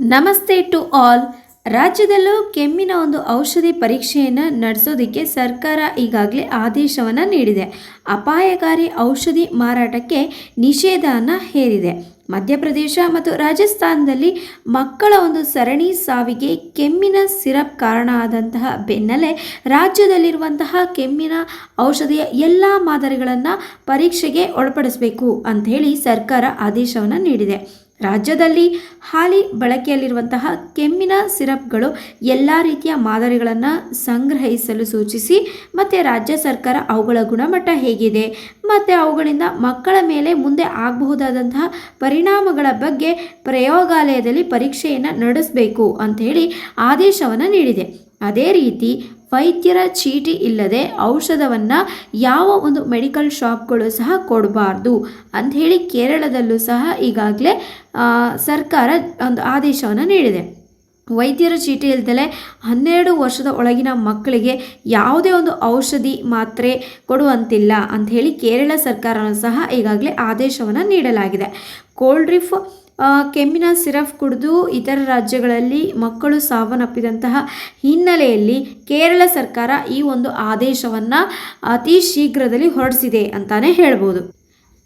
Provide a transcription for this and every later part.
ನಮಸ್ತೆ to all. ರಾಜ್ಯದಲ್ಲೂ ಕೆಮ್ಮಿನ ಒಂದು ಔಷಧಿ ಪರೀಕ್ಷೆಯನ್ನು ನಡೆಸೋದಕ್ಕೆ ಸರ್ಕಾರ ಈಗಾಗಲೇ ಆದೇಶವನ್ನು ನೀಡಿದೆ. ಅಪಾಯಕಾರಿ ಔಷಧಿ ಮಾರಾಟಕ್ಕೆ ನಿಷೇಧನ ಹೇರಿದೆ. ಮಧ್ಯಪ್ರದೇಶ ಮತ್ತು ರಾಜಸ್ಥಾನದಲ್ಲಿ ಮಕ್ಕಳ ಒಂದು ಸರಣಿ ಸಾವಿಗೆ ಕೆಮ್ಮಿನ ಸಿರಪ್ ಕಾರಣ ಆದಂತಹ ಬೆನ್ನಲ್ಲೇ ರಾಜ್ಯದಲ್ಲಿರುವಂತಹ ಕೆಮ್ಮಿನ ಔಷಧಿಯ ಎಲ್ಲ ಮಾದರಿಗಳನ್ನು ಪರೀಕ್ಷೆಗೆ ಒಳಪಡಿಸಬೇಕು ಅಂಥೇಳಿ ಸರ್ಕಾರ ಆದೇಶವನ್ನು ನೀಡಿದೆ. ರಾಜ್ಯದಲ್ಲಿ ಹಾಲಿ ಬಳಕೆಯಲ್ಲಿರುವಂತಹ ಕೆಮ್ಮಿನ ಸಿರಪ್ಗಳು ಎಲ್ಲ ರೀತಿಯ ಮಾದರಿಗಳನ್ನು ಸಂಗ್ರಹಿಸಲು ಸೂಚಿಸಿ, ಮತ್ತು ರಾಜ್ಯ ಸರ್ಕಾರ ಅವುಗಳ ಗುಣಮಟ್ಟ ಹೇಗಿದೆ, ಮತ್ತು ಅವುಗಳಿಂದ ಮಕ್ಕಳ ಮೇಲೆ ಮುಂದೆ ಆಗಬಹುದಾದಂತಹ ಪರಿಣಾಮಗಳ ಬಗ್ಗೆ ಪ್ರಯೋಗಾಲಯದಲ್ಲಿ ಪರೀಕ್ಷೆಯನ್ನು ನಡೆಸಬೇಕು ಅಂಥೇಳಿ ಆದೇಶವನ್ನು ನೀಡಿದೆ. ಅದೇ ರೀತಿ ವೈದ್ಯರ ಚೀಟಿ ಇಲ್ಲದೆ ಔಷಧವನ್ನು ಯಾವ ಒಂದು ಮೆಡಿಕಲ್ ಶಾಪ್ಗಳು ಸಹ ಕೊಡಬಾರ್ದು ಅಂಥೇಳಿ ಕೇರಳದಲ್ಲೂ ಸಹ ಈಗಾಗಲೇ ಸರ್ಕಾರ ಒಂದು ಆದೇಶವನ್ನು ನೀಡಿದೆ. ವೈದ್ಯರ ಚೀಟಿ ಇಲ್ದಲೆ ಹನ್ನೆರಡು ವರ್ಷದ ಒಳಗಿನ ಮಕ್ಕಳಿಗೆ ಯಾವುದೇ ಒಂದು ಔಷಧಿ ಮಾತ್ರೆ ಕೊಡುವಂತಿಲ್ಲ ಅಂಥೇಳಿ ಕೇರಳ ಸರ್ಕಾರನೂ ಸಹ ಈಗಾಗಲೇ ಆದೇಶವನ್ನು ನೀಡಲಾಗಿದೆ. ಕೋಲ್ಡ್ ಡ್ರಿಫ್ ಆ, ಕೆಮ್ಮಿನ ಸಿರಪ್ ಕುಡಿದು ಇತರ ರಾಜ್ಯಗಳಲ್ಲಿ ಮಕ್ಕಳು ಸಾವನ್ನಪ್ಪಿದಂತಹ ಹಿನ್ನೆಲೆಯಲ್ಲಿ ಕೇರಳ ಸರ್ಕಾರ ಈ ಒಂದು ಆದೇಶವನ್ನು ಅತಿ ಶೀಘ್ರದಲ್ಲಿ ಹೊರಡಿಸಿದೆ ಅಂತಾನೆ ಹೇಳ್ಬೋದು.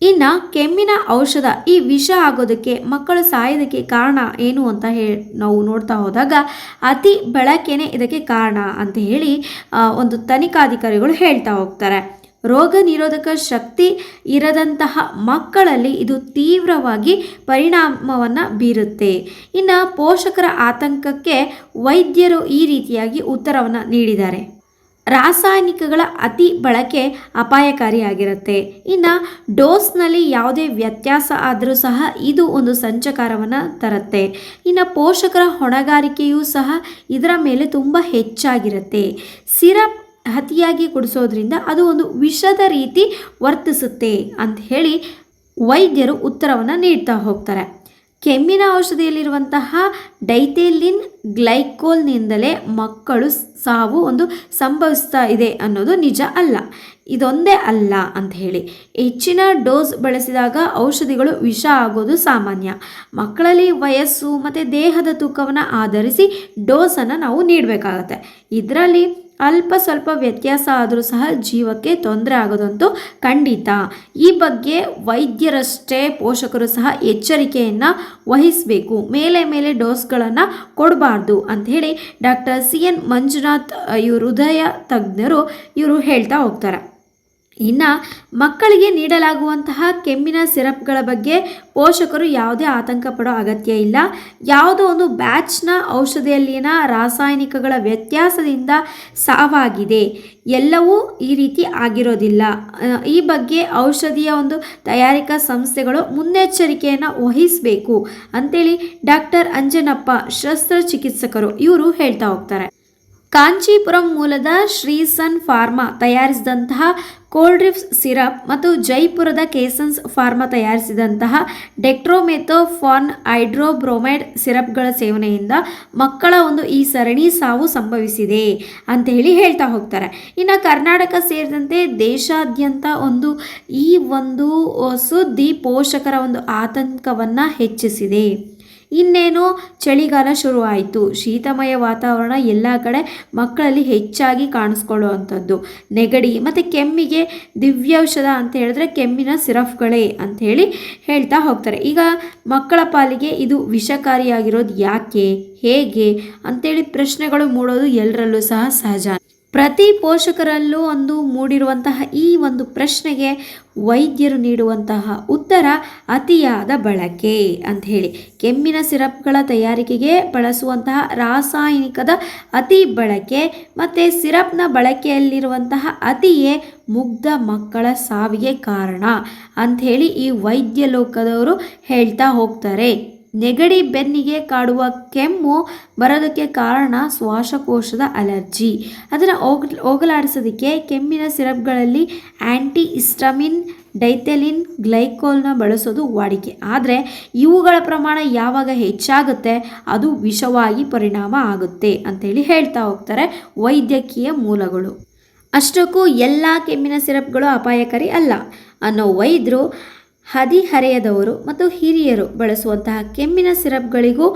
ಇನ್ನು ಕೆಮ್ಮಿನ ಔಷಧ ಈ ವಿಷ ಆಗೋದಕ್ಕೆ ಮಕ್ಕಳು ಸಾಯೋದಕ್ಕೆ ಕಾರಣ ಏನು ಅಂತ ಹೇಳಿ ನಾವು ನೋಡ್ತಾ ಹೋದಾಗ ಅತಿ ಬಳಕೆನೇ ಇದಕ್ಕೆ ಕಾರಣ ಅಂತ ಹೇಳಿ ಒಂದು ತನಿಖಾಧಿಕಾರಿಗಳು ಹೇಳ್ತಾ ಹೋಗ್ತಾರೆ. ರೋಗ ನಿರೋಧಕ ಶಕ್ತಿ ಇರದಂತಹ ಮಕ್ಕಳಲ್ಲಿ ಇದು ತೀವ್ರವಾಗಿ ಪರಿಣಾಮವನ್ನು ಬೀರುತ್ತೆ. ಇನ್ನು ಪೋಷಕರ ಆತಂಕಕ್ಕೆ ವೈದ್ಯರು ಈ ರೀತಿಯಾಗಿ ಉತ್ತರವನ್ನು ನೀಡಿದ್ದಾರೆ. ರಾಸಾಯನಿಕಗಳ ಅತಿ ಬಳಕೆ ಅಪಾಯಕಾರಿಯಾಗಿರುತ್ತೆ. ಇನ್ನು ಡೋಸ್ನಲ್ಲಿ ಯಾವುದೇ ವ್ಯತ್ಯಾಸ ಆದರೂ ಸಹ ಇದು ಒಂದು ಸಂಚಕಾರವನ್ನು ತರುತ್ತೆ. ಇನ್ನು ಪೋಷಕರ ಹೊಣೆಗಾರಿಕೆಯೂ ಸಹ ಇದರ ಮೇಲೆ ತುಂಬ ಹೆಚ್ಚಾಗಿರುತ್ತೆ. ಸಿರಪ್ ಅತಿಯಾಗಿ ಕುಡಿಸೋದ್ರಿಂದ ಅದು ಒಂದು ವಿಷದ ರೀತಿ ವರ್ತಿಸುತ್ತೆ ಅಂತ ಹೇಳಿ ವೈದ್ಯರು ಉತ್ತರವನ್ನು ನೀಡ್ತಾ ಹೋಗ್ತಾರೆ. ಕೆಮ್ಮಿನ ಔಷಧಿಯಲ್ಲಿರುವಂತಹ ಡೈಥೇಲಿನ್ ಗ್ಲೈಕೋಲ್ನಿಂದಲೇ ಮಕ್ಕಳು ಸಾವು ಒಂದು ಸಂಭವಿಸ್ತಾ ಇದೆ ಅನ್ನೋದು ನಿಜ ಅಲ್ಲ. ಇದೊಂದೇ ಅಲ್ಲ ಅಂತ ಹೇಳಿ. ಹೆಚ್ಚಿನ ಡೋಸ್ ಬಳಸಿದಾಗ ಔಷಧಿಗಳು ವಿಷ ಆಗೋದು ಸಾಮಾನ್ಯ. ಮಕ್ಕಳಲ್ಲಿ ವಯಸ್ಸು ಮತ್ತು ದೇಹದ ತೂಕವನ್ನು ಆಧರಿಸಿ ಡೋಸನ್ನು ನಾವು ನೀಡಬೇಕಾಗತ್ತೆ. ಇದರಲ್ಲಿ ಅಲ್ಪ ಸ್ವಲ್ಪ ವ್ಯತ್ಯಾಸ ಆದರೂ ಸಹ ಜೀವಕ್ಕೆ ತೊಂದರೆ ಆಗೋದಂತೂ ಖಂಡಿತ. ಈ ಬಗ್ಗೆ ವೈದ್ಯರಷ್ಟೇ ಪೋಷಕರು ಸಹ ಎಚ್ಚರಿಕೆಯನ್ನು ವಹಿಸಬೇಕು. ಮೇಲೆ ಮೇಲೆ ಡೋಸ್ಗಳನ್ನು ಕೊಡಬಾರ್ದು ಅಂಥೇಳಿ ಡಾಕ್ಟರ್ ಸಿ ಎನ್ ಮಂಜುನಾಥ್ ಇವರು ಹೃದಯ ತಜ್ಞರು ಇವರು ಹೇಳ್ತಾ ಹೋಗ್ತಾರೆ. ಇನ್ನು ಮಕ್ಕಳಿಗೆ ನೀಡಲಾಗುವಂತಹ ಕೆಮ್ಮಿನ ಸಿರಪ್ಗಳ ಬಗ್ಗೆ ಪೋಷಕರು ಯಾವುದೇ ಆತಂಕ ಪಡೋ ಅಗತ್ಯ ಇಲ್ಲ. ಯಾವುದೋ ಒಂದು ಬ್ಯಾಚ್ನ ಔಷಧಿಯಲ್ಲಿನ ರಾಸಾಯನಿಕಗಳ ವ್ಯತ್ಯಾಸದಿಂದ ಸಾವಾಗಿದೆ. ಎಲ್ಲವೂ ಈ ರೀತಿ ಆಗಿರೋದಿಲ್ಲ. ಈ ಬಗ್ಗೆ ಔಷಧಿಯ ಒಂದು ತಯಾರಿಕಾ ಸಂಸ್ಥೆಗಳು ಮುನ್ನೆಚ್ಚರಿಕೆಯನ್ನು ವಹಿಸಬೇಕು ಅಂತೇಳಿ ಡಾಕ್ಟರ್ ಅಂಜನಪ್ಪ ಶಸ್ತ್ರಚಿಕಿತ್ಸಕರು ಇವರು ಹೇಳ್ತಾ ಹೋಗ್ತಾರೆ. ಕಾಂಚೀಪುರಂ ಮೂಲದ ಶ್ರೀಸನ್ ಫಾರ್ಮಾ ತಯಾರಿಸಿದಂತಹ ಕೋಲ್ಡ್ರಿಫ್ಸ್ ಸಿರಪ್ ಮತ್ತು ಜೈಪುರದ ಕೇಸನ್ಸ್ ಫಾರ್ಮಾ ತಯಾರಿಸಿದಂತಹ ಡೆಕ್ಟ್ರೋಮೆಥೋಫಾನ್ ಹೈಡ್ರೋಬ್ರೋಮೈಡ್ ಸಿರಪ್ಗಳ ಸೇವನೆಯಿಂದ ಮಕ್ಕಳ ಒಂದು ಈ ಸರಣಿ ಸಾವು ಸಂಭವಿಸಿದೆ ಅಂತ ಹೇಳಿ ಹೇಳ್ತಾ ಹೋಗ್ತಾರೆ. ಇನ್ನು ಕರ್ನಾಟಕ ಸೇರಿದಂತೆ ದೇಶಾದ್ಯಂತ ಒಂದು ಈ ಒಂದು ಸುದ್ದಿ ಪೋಷಕರ ಒಂದು ಆತಂಕವನ್ನು ಹೆಚ್ಚಿಸಿದೆ. ಇನ್ನೇನು ಚಳಿಗಾಲ ಶುರುವಾಯಿತು. ಶೀತಮಯ ವಾತಾವರಣ ಎಲ್ಲ ಕಡೆ ಮಕ್ಕಳಲ್ಲಿ ಹೆಚ್ಚಾಗಿ ಕಾಣಿಸ್ಕೊಳ್ಳುವಂಥದ್ದು. ನೆಗಡಿ ಮತ್ತು ಕೆಮ್ಮಿಗೆ ದಿವ್ಯೌಷಧ ಅಂತ ಹೇಳಿದ್ರೆ ಕೆಮ್ಮಿನ ಸಿರಫ್ಗಳೇ ಅಂಥೇಳಿ ಹೇಳ್ತಾ ಹೋಗ್ತಾರೆ. ಈಗ ಮಕ್ಕಳ ಪಾಲಿಗೆ ಇದು ವಿಷಕಾರಿಯಾಗಿರೋದು ಯಾಕೆ? ಹೇಗೆ? ಅಂಥೇಳಿ ಪ್ರಶ್ನೆಗಳು ಮೂಡೋದು ಎಲ್ಲರಲ್ಲೂ ಸಹ ಸಹಜ. ಪ್ರತಿ ಪೋಷಕರಲ್ಲೂ ಒಂದು ಮೂಡಿರುವಂತಹ ಈ ಒಂದು ಪ್ರಶ್ನೆಗೆ ವೈದ್ಯರು ನೀಡುವಂತಹ ಉತ್ತರ ಅತಿಯಾದ ಬಳಕೆ ಅಂತ ಹೇಳಿ. ಕೆಮ್ಮಿನ ಸಿರಪ್ಗಳ ತಯಾರಿಕೆಗೆ ಬಳಸುವಂತಹ ರಾಸಾಯನಿಕದ ಅತಿ ಬಳಕೆ ಮತ್ತು ಸಿರಪ್ನ ಬಳಕೆಯಲ್ಲಿರುವಂತಹ ಅತಿಯೇ ಮುಗ್ಧ ಮಕ್ಕಳ ಸಾವಿಗೆ ಕಾರಣ ಅಂಥೇಳಿ ಈ ವೈದ್ಯ ಲೋಕದವರು ಹೇಳ್ತಾ ಹೋಗ್ತಾರೆ. ನೆಗಡಿ ಬೆನ್ನಿಗೆ ಕಾಡುವ ಕೆಮ್ಮು ಬರೋದಕ್ಕೆ ಕಾರಣ ಶ್ವಾಸಕೋಶದ ಅಲರ್ಜಿ. ಅದನ್ನು ಹೋಗ್, ಹೋಗಲಾಡಿಸೋದಕ್ಕೆ ಕೆಮ್ಮಿನ ಸಿರಪ್ಗಳಲ್ಲಿ ಆ್ಯಂಟಿ ಇಸ್ಟಮಿನ್ ಡೈಥೆಲಿನ್, ಗ್ಲೈಕೋಲ್ನ ಬಳಸೋದು ವಾಡಿಕೆ. ಆದರೆ ಇವುಗಳ ಪ್ರಮಾಣ ಯಾವಾಗ ಹೆಚ್ಚಾಗುತ್ತೆ ಅದು ವಿಷವಾಗಿ ಪರಿಣಾಮ ಆಗುತ್ತೆ ಅಂತೇಳಿ ಹೇಳ್ತಾ ಹೋಗ್ತಾರೆ ವೈದ್ಯಕೀಯ ಮೂಲಗಳು. ಅಷ್ಟಕ್ಕೂ ಎಲ್ಲ ಕೆಮ್ಮಿನ ಸಿರಪ್ಗಳು ಅಪಾಯಕಾರಿ ಅಲ್ಲ. ಅನ್ನೋ ವೈದ್ಯರು ಹದಿಹರೆಯದವರು ಮತ್ತು ಹಿರಿಯರು ಬಳಸುವಂತಹ ಕೆಮ್ಮಿನ ಸಿರಪ್ಗಳಿಗೂ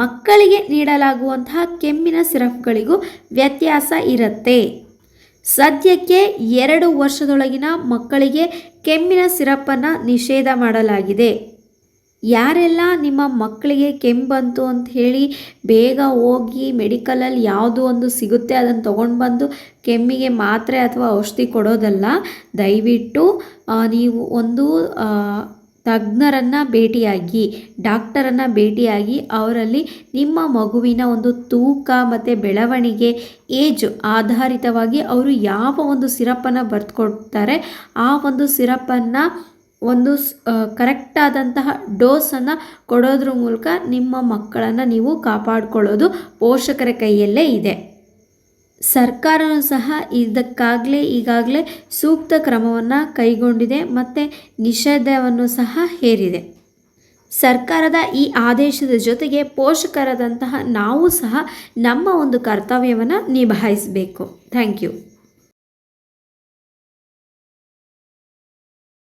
ಮಕ್ಕಳಿಗೆ ನೀಡಲಾಗುವಂತಹ ಕೆಮ್ಮಿನ ಸಿರಪ್ಗಳಿಗೂ ವ್ಯತ್ಯಾಸ ಇರುತ್ತೆ. ಸದ್ಯಕ್ಕೆ ಎರಡು ವರ್ಷದೊಳಗಿನ ಮಕ್ಕಳಿಗೆ ಕೆಮ್ಮಿನ ಸಿರಪ್ಪನ್ನು ನಿಷೇಧ ಮಾಡಲಾಗಿದೆ. ಯಾರೆಲ್ಲ ನಿಮ್ಮ ಮಕ್ಕಳಿಗೆ ಕೆಮ್ಮು ಬಂತು ಅಂತ ಹೇಳಿ ಬೇಗ ಹೋಗಿ ಮೆಡಿಕಲಲ್ಲಿ ಯಾವುದು ಒಂದು ಸಿಗುತ್ತೆ ಅದನ್ನು ತೊಗೊಂಡು ಬಂದು ಕೆಮ್ಮಿಗೆ ಮಾತ್ರೆ ಅಥವಾ ಔಷಧಿ ಕೊಡೋದಲ್ಲ, ದಯವಿಟ್ಟು ನೀವು ಒಂದು ತಜ್ಞರನ್ನು ಭೇಟಿಯಾಗಿ, ಡಾಕ್ಟರನ್ನು ಭೇಟಿಯಾಗಿ ಅವರಲ್ಲಿ ನಿಮ್ಮ ಮಗುವಿನ ಒಂದು ತೂಕ ಮತ್ತು ಬೆಳವಣಿಗೆ, ಏಜ್ ಆಧಾರಿತವಾಗಿ ಅವರು ಯಾವ ಒಂದು ಸಿರಪ್ಪನ್ನು ಬರೆದುಕೊಡ್ತಾರೆ, ಆ ಒಂದು ಸಿರಪ್ಪನ್ನು ಒಂದು ಕರೆಕ್ಟಾದಂತಹ ಡೋಸನ್ನು ಕೊಡೋದ್ರ ಮೂಲಕ ನಿಮ್ಮ ಮಕ್ಕಳನ್ನು ನೀವು ಕಾಪಾಡಿಕೊಳ್ಳೋದು ಪೋಷಕರ ಕೈಯಲ್ಲೇ ಇದೆ. ಸರ್ಕಾರವೂ ಸಹ ಇದಕ್ಕಾಗಲೇ ಈಗಾಗಲೇ ಸೂಕ್ತ ಕ್ರಮವನ್ನು ಕೈಗೊಂಡಿದೆ ಮತ್ತು ನಿಷೇಧವನ್ನು ಸಹ ಹೇರಿದೆ. ಸರ್ಕಾರದ ಈ ಆದೇಶದ ಜೊತೆಗೆ ಪೋಷಕರಾದಂತಹ ನಾವು ಸಹ ನಮ್ಮ ಒಂದು ಕರ್ತವ್ಯವನ್ನು ನಿಭಾಯಿಸಬೇಕು. Thank you.